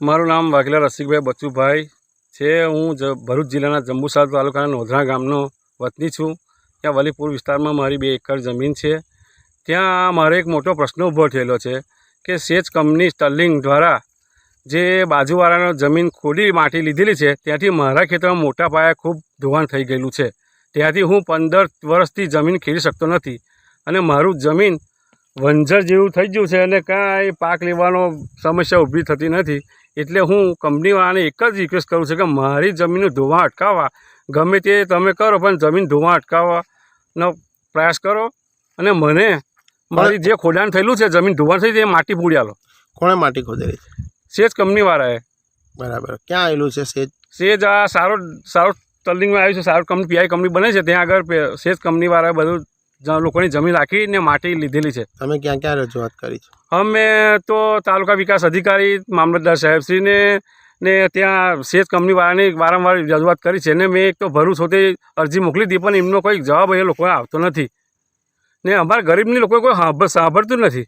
મારું નામ વાઘેલા રસિકભાઈ બચુભાઈ છે. હું જ ભરૂચ જિલ્લાના જંબુસર તાલુકાના નોધરા ગામનો વતની છું. ત્યાં વલીપુર વિસ્તારમાં મારી બે એકર જમીન છે. ત્યાં મારે એક મોટો પ્રશ્ન ઊભો થયેલો છે કે સેચ કંપની સ્ટર્લિંગ દ્વારા જે બાજુવાળાનો જમીન ખોદી માટી લીધેલી છે, ત્યાંથી મારા ખેતરમાં મોટા પાયે ખૂબ ધોવાણ થઈ ગયેલું છે. ત્યાંથી હું પંદર વર્ષથી જમીન ખેડી શકતો નથી અને મારું જમીન વંજર જેવું થઈ ગયું છે અને કાંઈ પાક લેવાનો સમસ્યા ઊભી થતી નથી. એટલે હું કંપનીવાળાને એક જ રિક્વેસ્ટ કરું છું કે મારી જમીનનું ધોવાણ અટકાવવા. ગમે તે તમે કરો પણ જમીન ધોવાણ અટકાવવાનો પ્રયાસ કરો. અને મને મારી જે ખોડાણ થયેલું છે જમીન ધોવાણ થઈ તે માટી પૂરી આલો કોણે માટી ખોદેલી છે? સેજ કંપનીવાળાએ. બરાબર. ક્યાં આવેલું છે સેજ? સેજ આ સારો સારો તલ્લિંગમાં આવ્યું છે સારો કંપની પીઆઈ કંપની બને છે ત્યાં આગળ સેજ કંપનીવાળાએ બધું લોકોની જમીન રાખીને માટી લીધેલી છે. તમે ક્યાં ક્યાં રજૂઆત કરી છે? અમે તો તાલુકા વિકાસ અધિકારી મામલતદાર સાહેબશ્રીને ને ત્યાં સેજ કંપનીવાળાની વારંવાર રજૂઆત કરી છે ને મેં એક તો ભરૂચ હોતે અરજી મોકલી હતી પણ એમનો કોઈ જવાબ એ લોકોએ આવતો નથી. ને અમારા ગરીબની લોકો કોઈ સાંભળ સાંભળતું નથી.